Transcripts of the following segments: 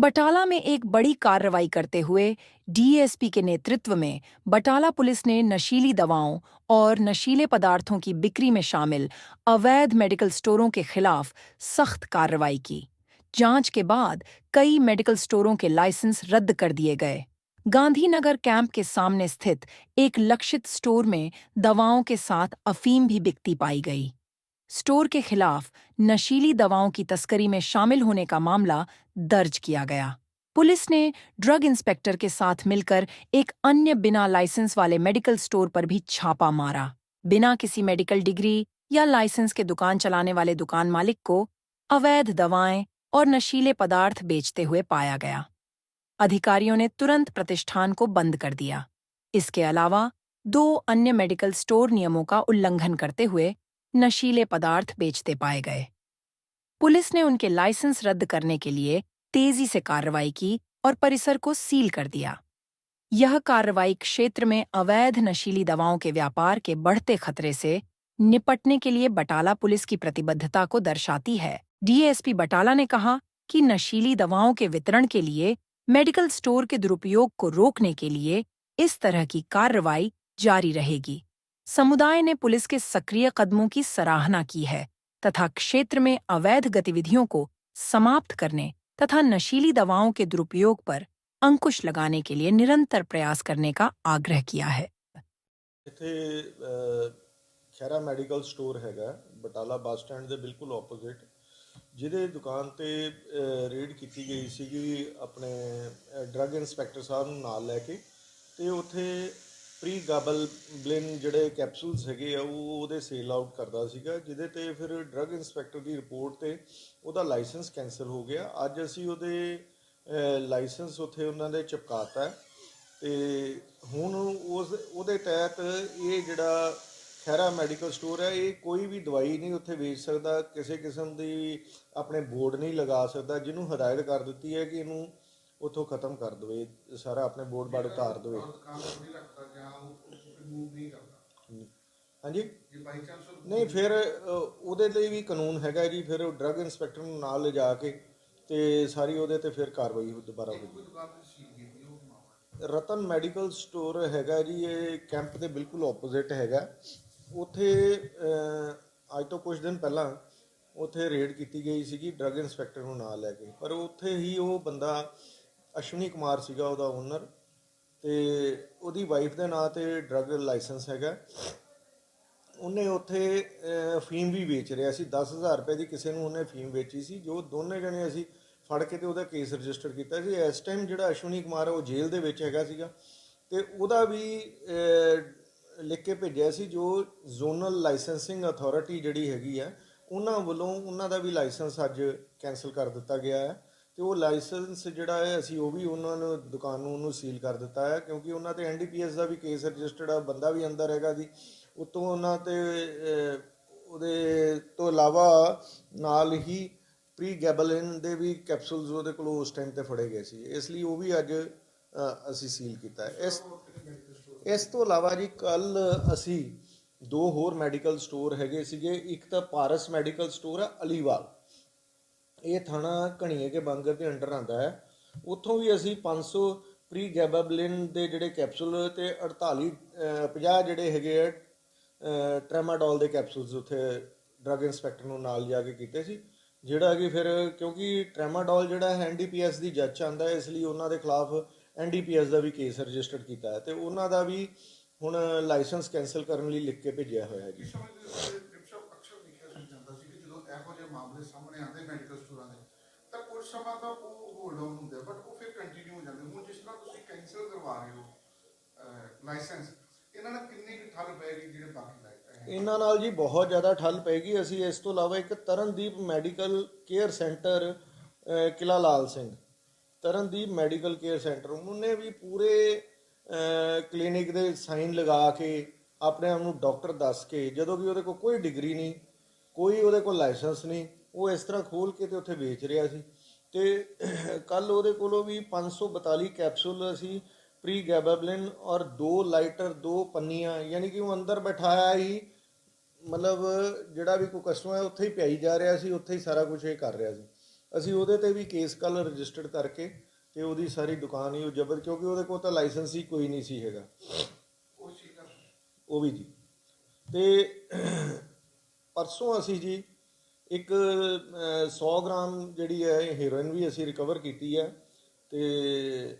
बटाला में एक बड़ी कार्रवाई करते हुए डीएसपी के नेतृत्व में बटाला पुलिस ने नशीली दवाओं और नशीले पदार्थों की बिक्री में शामिल अवैध मेडिकल स्टोरों के खिलाफ सख्त कार्रवाई की। जाँच के बाद कई मेडिकल स्टोरों के लाइसेंस रद्द कर दिए गए। गांधीनगर कैंप के सामने स्थित एक लक्षित स्टोर में दवाओं के साथ अफीम भी बिकती पाई गई। स्टोर के खिलाफ नशीली दवाओं की तस्करी में शामिल होने का मामला दर्ज किया गया। पुलिस ने ड्रग इंस्पेक्टर के साथ मिलकर एक अन्य बिना लाइसेंस वाले मेडिकल स्टोर पर भी छापा मारा। बिना किसी मेडिकल डिग्री या लाइसेंस के दुकान चलाने वाले दुकान मालिक को अवैध दवाएँ और नशीले पदार्थ बेचते हुए पाया गया। अधिकारियों ने तुरंत प्रतिष्ठान को बंद कर दिया। इसके अलावा दो अन्य मेडिकल स्टोर नियमों का उल्लंघन करते हुए नशीले पदार्थ बेचते पाए गए। पुलिस ने उनके लाइसेंस रद्द करने के लिए तेज़ी से कार्रवाई की और परिसर को सील कर दिया। यह कार्रवाई क्षेत्र में अवैध नशीली दवाओं के व्यापार के बढ़ते खतरे से निपटने के लिए बटाला पुलिस की प्रतिबद्धता को दर्शाती है। डीएसपी बटाला ने कहा कि नशीली दवाओं के वितरण के लिए मेडिकल स्टोर के दुरुपयोग को रोकने के लिए इस तरह की कार्रवाई जारी रहेगी। समुदाय ने पुलिस के सक्रिय कदमों की सराहना की है तथा क्षेत्र में अवैध गतिविधियों को समाप्त करने तथा नशीली दवाओं के दुरुपयोग पर अंकुश लगाने के लिए निरंतर प्रयास करने का आग्रह किया है ਇੱਥੇ ਅਹ, ਖੈਰਾ ਮੈਡੀਕਲ ਸਟੋਰ ਹੈਗਾ ਬਟਾਲਾ ਬੱਸ ਸਟੈਂਡ ਦੇ ਬਿਲਕੁਲ ਆਪੋਜ਼ਿਟ ਜਿਹਦੇ ਦੁਕਾਨ ਤੇ ਅਹ, ਰੇਡ ਕੀਤੀ ਗਈ ਸੀਗੀ ਆਪਣੇ ਡਰੱਗ ਇੰਸਪੈਕਟਰ ਸਾਹਿਬ ਨੂੰ ਨਾਲ ਲੈ ਕੇ ਤੇ ਉੱਥੇ ਪ੍ਰੀ ਗਾਬਲ ਬਲਿਨ ਜਿਹੜੇ ਕੈਪਸੂਲਸ ਹੈਗੇ ਆ, ਉਹ ਉਹਦੇ ਸੇਲ ਆਊਟ ਕਰਦਾ ਸੀਗਾ, ਜਿਹਦੇ ਤੇ ਫਿਰ ਡਰੱਗ ਇੰਸਪੈਕਟਰ ਦੀ ਰਿਪੋਰਟ ਤੇ ਉਹਦਾ ਲਾਇਸੈਂਸ ਕੈਨਸਲ ਹੋ ਗਿਆ। ਅੱਜ ਅਸੀਂ ਉਹਦੇ ਲਾਇਸੈਂਸ ਉੱਥੇ ਉਹਨਾਂ ਦੇ ਚਿਪਕਾਤਾ ਹੈ। ਤੇ ਹੁਣ ਉਸ, ਉਹਦੇ ਤਹਿਤ ਇਹ ਜਿਹੜਾ ਖੈਰਾ ਮੈਡੀਕਲ ਸਟੋਰ ਹੈ, ਇਹ ਕੋਈ ਵੀ ਦਵਾਈ ਨਹੀਂ ਉੱਥੇ ਵੇਚ ਸਕਦਾ। ਕਿਸੇ ਕਿਸਮ ਦੀ ਆਪਣੇ ਬੋਰਡ ਨਹੀਂ ਲਗਾ ਸਕਦਾ, ਜਿਹਨੂੰ ਹਦਾਇਤ ਕਰ ਦਿੱਤੀ ਹੈ ਕਿ ਇਹਨੂੰ ਉੱਥੋਂ ਖਤਮ ਕਰ ਦੇਵੇ ਸਾਰਾ ਆਪਣੇ ਬੋਰਡ ਬਾੜ ਉਤਾਰ ਦੇਵੇ। ਹਾਂਜੀ? ਨਹੀਂ ਫਿਰ ਉਹਦੇ ਲਈ ਵੀ ਕਾਨੂੰਨ ਹੈਗਾ ਜੀ ਫਿਰ ਡਰੱਗ ਇੰਸਪੈਕਟਰ ਨੂੰ ਨਾਲ ਲਿਜਾ ਕੇ ਤੇ ਸਾਰੀ ਉਹਦੇ ਤੇ ਫਿਰ ਕਾਰਵਾਈ ਹੋ- ਦੁਬਾਰਾ ਹੋਈ ਉਹ ਮਾਮਲਾ ਰਤਨ ਮੈਡੀਕਲ ਸਟੋਰ ਹੈਗਾ ਜੀ ਇਹ ਕੈਂਪ ਦੇ ਬਿਲਕੁਲ ਆਪੋਜ਼ਿਟ ਹੈਗਾ। ਉੱਥੇ ਅੱਜ ਤੋਂ ਕੁਝ ਦਿਨ ਪਹਿਲਾਂ ਉੱਥੇ ਰੇਡ ਕੀਤੀ ਗਈ ਸੀਗੀ ਡਰੱਗ ਇੰਸਪੈਕਟਰ ਨੂੰ ਨਾਲ ਲੈ ਕੇ। ਪਰ ਉੱਥੇ ਹੀ ਉਹ ਬੰਦਾ ਅਸ਼ਵਨੀ ਕੁਮਾਰ ਸੀਗਾ ਉਹਦਾ ਓਨਰ ਤੇ ਉਹਦੀ ਵਾਈਫ ਦੇ ਨਾਂ ਤੇ ਡਰੱਗ ਲਾਇਸੈਂਸ ਹੈਗਾ। ਉਹਨੇ ਉੱਥੇ ਫੀਮ ਵੀ ਵੇਚ ਰਿਹਾ ਸੀ। 10000 ਰੁਪਏ ਦੀ ਕਿਸੇ ਨੂੰ ਉਹਨੇ ਫੀਮ ਵੇਚੀ ਸੀ, ਜੋ ਦੋਨੇ ਜਣੇ ਅਸੀਂ ਫੜ ਕੇ ਤੇ ਉਹਦਾ ਕੇਸ ਰਜਿਸਟਰ ਕੀਤਾ ਸੀ। ਇਸ ਟਾਈਮ ਜਿਹੜਾ ਅਸ਼ਵਨੀ ਕੁਮਾਰ ਉਹ ਜੇਲ੍ਹ ਦੇ ਵਿੱਚ ਹੈਗਾ ਸੀਗਾ ਤੇ ਉਹਦਾ ਵੀ ਲਿਖ ਕੇ ਭੇਜਿਆ ਸੀ ਜੋ ਜ਼ੋਨਲ ਲਾਇਸੈਂਸਿੰਗ ਅਥਾਰਟੀ ਜਿਹੜੀ ਹੈਗੀ ਆ, ਉਹਨਾਂ ਵੱਲੋਂ ਉਹਨਾਂ ਦਾ ਵੀ ਲਾਇਸੈਂਸ ਅੱਜ ਕੈਨਸਲ ਕਰ ਦਿੱਤਾ ਗਿਆ ਹੈ। ਤੇ ਉਹ ਲਾਇਸੈਂਸ ਜਿਹੜਾ ਹੈ, ਅਸੀਂ ਉਹ ਵੀ ਉਹਨਾਂ ਨੂੰ, ਦੁਕਾਨ ਨੂੰ ਉਹਨੂੰ ਸੀਲ ਕਰ ਦਿੱਤਾ ਹੈ, ਕਿਉਂਕਿ ਉਹਨਾਂ ਤੇ ਐਨਡੀਪੀਐਸ ਦਾ ਵੀ ਕੇਸ ਰਜਿਸਟਰਡ ਆ, ਬੰਦਾ ਵੀ ਅੰਦਰ ਹੈਗਾ ਜੀ। ਉਤੋਂ ਉਹਨਾਂ ਤੇ ਉਹਦੇ ਤੋਂ ਇਲਾਵਾ ਨਾਲ ਹੀ ਪ੍ਰੀ ਗੈਬਲਿਨ ਦੇ ਵੀ ਕੈਪਸੂਲਸ ਉਹਦੇ ਕੋਲ ਉਸ ਟਾਈਮ ਤੇ ਫੜੇ ਗਏ ਸੀ। ਇਸ ਲਈ ਉਹ ਵੀ ਅੱਜ ਅਸੀਂ ਸੀਲ ਕੀਤਾ ਹੈ। ਇਸ ਇਸ ਤੋਂ ਇਲਾਵਾ ਜੀ ਕੱਲ ਅਸੀਂ ਦੋ ਹੋਰ ਮੈਡੀਕਲ ਸਟੋਰ ਹੈਗੇ ਸੀਗੇ। ਇੱਕ ਤਾਂ ਪਾਰਸ ਮੈਡੀਕਲ ਸਟੋਰ ਆ, ਅਲੀਵਾਲ। ਇਹ ਥਾਣਾ ਘਣੀਏ ਕੇ ਬੰਗਰ ਦੇ ਅੰਡਰ ਆਂਦਾ ਹੈ। ਉੱਥੋਂ ਵੀ ਅਸੀਂ 500 ਪ੍ਰੀ ਗੈਬਾਬਲਿਨ ਦੇ ਜਿਹੜੇ ਕੈਪਸੂਲ ਤੇ 48 ਅਹ, 50 ਜਿਹੜੇ ਹੈਗੇ ਆ ਟ੍ਰੈਮਾਡੋਲ ਦੇ ਕੈਪਸੂਲਸ ਉੱਥੇ ਡਰੱਗ ਇੰਸਪੈਕਟਰ ਨੂੰ ਨਾਲ ਜਾ ਕੇ ਕੀਤੇ ਸੀ। ਜਿਹੜਾ ਕਿ ਫਿਰ ਕਿਉਂਕਿ ਟ੍ਰੈਮਾਡੋਲ ਜਿਹੜਾ ਹੈ ਐਨਡੀਪੀਐਸ ਦੀ ਜੱਜ ਆਂਦਾ ਹੈ ਇਸ ਲਈ ਉਹਨਾਂ ਦੇ ਖਿਲਾਫ ਐਨਡੀਪੀਐਸ ਦਾ ਵੀ ਕੇਸ ਰਜਿਸਟਰ ਕੀਤਾ ਹੈ। ਤੇ ਉਹਨਾਂ ਦਾ ਵੀ ਹੁਣ ਲਾਇਸੈਂਸ ਕੈਨਸਲ ਕਰਨ ਲਈ ਲਿਖ ਕੇ ਭੇਜਿਆ ਹੋਇਆ ਹੈ ਜੀ ਇਸ ਸਮੇਂ ਦੇ ਡਿਪਸ਼ਪ ਅਕਸਰ ਦੇਖਿਆ ਸੀ ਜਾਂਦਾ ਸੀ ਕਿ ਜਦੋਂ ਇਹੋ ਸਾਹਮਣੇ ਆਉਂਦੇ ਮੈਡੀਕਲ ਸਟੋਰਾਂ ਦੇ ਤਾਂ ਕੁਝ ਸਮਾਂ ਤਾਂ ਉਹ ਹੋਲਡ ਆਨ ਹੁੰਦੇ ਬਟ ਉਹ ਫਿਰ ਕੰਟੀਨਿਊ ਹੋ ਜਾਂਦੇ। ਹੁਣ ਜਿਸ ਤਰ੍ਹਾਂ ਤੁਸੀਂ ਕੈਂਸਲ ਕਰਵਾ ਰਹੇ ਹੋ ਲਾਇਸੈਂਸ ਇਹਨਾਂ ਨਾਲ ਕਿੰਨੀ ਕੁ ਠੱਲ ਪਏਗੀ ਜਿਹੜੇ ਬਾਕੀ ਲਾਇਕ ਇਹਨਾਂ ਨਾਲ ਜੀ ਬਹੁਤ ਜ਼ਿਆਦਾ ਠੱਲ ਪੈਗੀ ਅਸੀਂ ਇਸ ਤੋਂ ਇਲਾਵਾ ਇੱਕ ਤਰਨਦੀਪ ਮੈਡੀਕਲ ਕੇਅਰ ਸੈਂਟਰ ਅਹ, Killa Lal Singh. Tarandeep medical care centre ਉਹਨੇ ਵੀ ਪੂਰੇ ਕਲੀਨਿਕ ਦੇ ਸਾਈਨ ਲਗਾ ਕੇ ਆਪਣੇ ਆਪ ਨੂੰ ਡਾਕਟਰ ਦੱਸ ਕੇ ਜਦੋਂ ਕਿ ਉਹਦੇ ਕੋਲ ਕੋਈ ਡਿਗਰੀ ਨਹੀਂ ਕੋਈ ਉਹਦੇ ਕੋਲ ਲਾਇਸੈਂਸ ਨਹੀਂ ਉਹ ਇਸ ਤਰ੍ਹਾਂ ਖੋਲ ਕੇ ਤੇ ਉੱਥੇ ਵੇਚ ਰਿਹਾ ਸੀ। ਤੇ ਕੱਲ ਉਹਦੇ ਕੋਲੋਂ ਵੀ 542 ਕੈਪਸੂਲ ਅਸੀਂ ਪ੍ਰੀ ਗੈਬਾਬਲਿਨ ਔਰ ਦੋ ਲਾਈਟਰ ਦੋ ਪੰਨੀਆਂ, ਯਾਨੀ ਕਿ ਉਹ ਅੰਦਰ ਬਿਠਾਇਆ ਹੀ, ਮਤਲਬ ਜਿਹੜਾ ਵੀ ਕੋਈ ਕਸਟਮਰ ਹੈ, ਉੱਥੇ ਹੀ ਪਿਆਈ ਜਾ ਰਿਹਾ ਸੀ, ਉੱਥੇ ਹੀ ਸਾਰਾ ਕੁਝ ਇਹ ਕਰ ਰਿਹਾ ਸੀ। ਅਸੀਂ ਉਹਦੇ ਤੇ ਵੀ ਕੇਸ ਕੱਲ ਰਜਿਸਟਰਡ ਕਰਕੇ ਤੇ ਉਹਦੀ ਸਾਰੀ ਦੁਕਾਨ ਹੀ ਉਹ ਜ਼ਬਤ ਕਿਉਂਕਿ ਉਹਦੇ ਕੋਲ ਤਾਂ ਲਾਇਸੈਂਸ ਹੀ ਕੋਈ ਨਹੀਂ ਸੀ ਹੈਗਾ। ਉਹ ਚੀਜ਼ ਉਹ ਵੀ ਜੀ। ਤੇ ਪਰਸੋਂ ਅਸੀਂ ਜੀ ਇੱਕ ਅਹ, 100 ਗ੍ਰਾਮ ਜਿਹੜੀ ਹੈ ਹੀਰੋਇਨ ਵੀ ਅਸੀਂ ਰਿਕਵਰ ਕੀਤੀ ਹੈ ਤੇ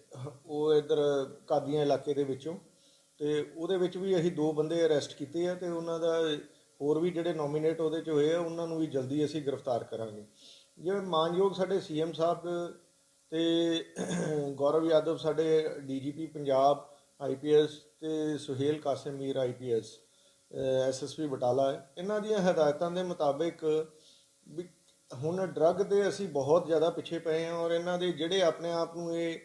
ਉਹ ਇਧਰ ਕਾਦੀਆਂ ਇਲਾਕੇ ਦੇ ਵਿੱਚੋਂ ਤੇ ਉਹਦੇ ਵਿੱਚ ਵੀ ਅਸੀਂ ਦੋ ਬੰਦੇ ਅਰੈਸਟ ਕੀਤੇ ਆ ਤੇ ਉਹਨਾਂ ਦਾ ਹੋਰ ਵੀ ਜਿਹੜੇ ਨੋਮੀਨੇਟ ਉਹਦੇ ਚ ਹੋਏ ਆ ਉਹਨਾਂ ਨੂੰ ਵੀ ਜਲਦੀ ਅਸੀਂ ਗ੍ਰਿਫਤਾਰ ਕਰਾਂਗੇ। ਜਿਵੇਂ ਮਾਨਯੋਗ ਸਾਡੇ ਸੀਐਮ ਸਾਹਿਬ ਤੇ ਗੌਰਵ ਯਾਦਵ ਸਾਡੇ ਡੀਜੀਪੀ ਪੰਜਾਬ ਆਈਪੀਐਸ ਤੇ ਸੁਹੇਲ ਕਾਸਿਮ ਮੀਰ ਆਈਪੀਐਸ ਐਸਐਸਪੀ ਬਟਾਲਾ ਇਹਨਾਂ ਦੀਆਂ ਹਦਾਇਤਾਂ ਦੇ ਮੁਤਾਬਿਕ ਵੀ ਹੁਣ ਡਰੱਗ ਦੇ ਅਸੀਂ ਬਹੁਤ ਜ਼ਿਆਦਾ ਪਿੱਛੇ ਪਏ ਹਾਂ ਔਰ ਇਹਨਾਂ ਦੇ ਜਿਹੜੇ ਆਪਣੇ ਆਪ ਨੂੰ ਇਹ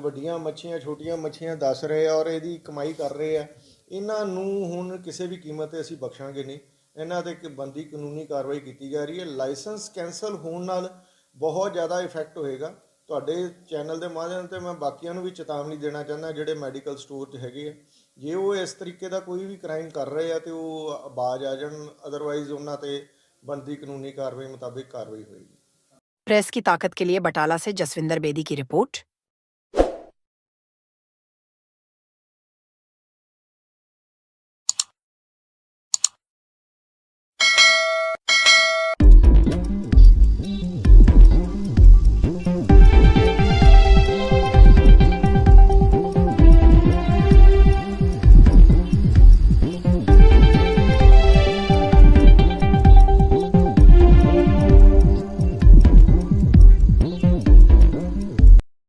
ਵੱਡੀਆਂ ਮੱਛੀਆਂ, ਛੋਟੀਆਂ ਮੱਛੀਆਂ ਦੱਸ ਰਹੇ ਆ ਔਰ ਇਹਦੀ ਕਮਾਈ ਕਰ ਰਹੇ ਆ, ਇਹਨਾਂ ਨੂੰ ਹੁਣ ਕਿਸੇ ਵੀ ਕੀਮਤ ਤੇ ਅਸੀਂ ਬਖਸ਼ਾਂਗੇ ਨਹੀਂ। ਇਹਨਾਂ ਤੇ ਇੱਕ ਬੰਦੀ ਕਾਨੂੰਨੀ ਕਾਰਵਾਈ ਕੀਤੀ ਜਾ ਰਹੀ ਹੈ। ਲਾਇਸੈਂਸ ਕੈਨਸਲ ਹੋਣ ਨਾਲ ਬਹੁਤ ਜ਼ਿਆਦਾ ਇਫੈਕਟ ਹੋਏਗਾ। ਤੁਹਾਡੇ ਚੈਨਲ ਦੇ ਮਾਧਿਅਮ ਤੇ ਮੈਂ ਬਾਕੀਆਂ ਨੂੰ ਵੀ ਚੇਤਾਵਨੀ ਦੇਣਾ ਚਾਹੁੰਦਾ ਜਿਹੜੇ ਮੈਡੀਕਲ ਸਟੋਰ 'ਚ ਹੈਗੇ ਆ। ਜੇ ਉਹ ਇਸ ਤਰੀਕੇ ਦਾ ਕੋਈ ਵੀ ਕ੍ਰਾਈਮ ਕਰ ਰਹੇ ਆ ਤੇ ਉਹ ਬਾਜ ਆ ਜਾਣ ਅਦਰਵਾਈਜ਼ ਉਹਨਾਂ ਤੇ बनती कानूनी कार्रवाई मुताबिक कार्रवाई होगी प्रेस की ताकत के लिए बटाला से जसविंदर बेदी की रिपोर्ट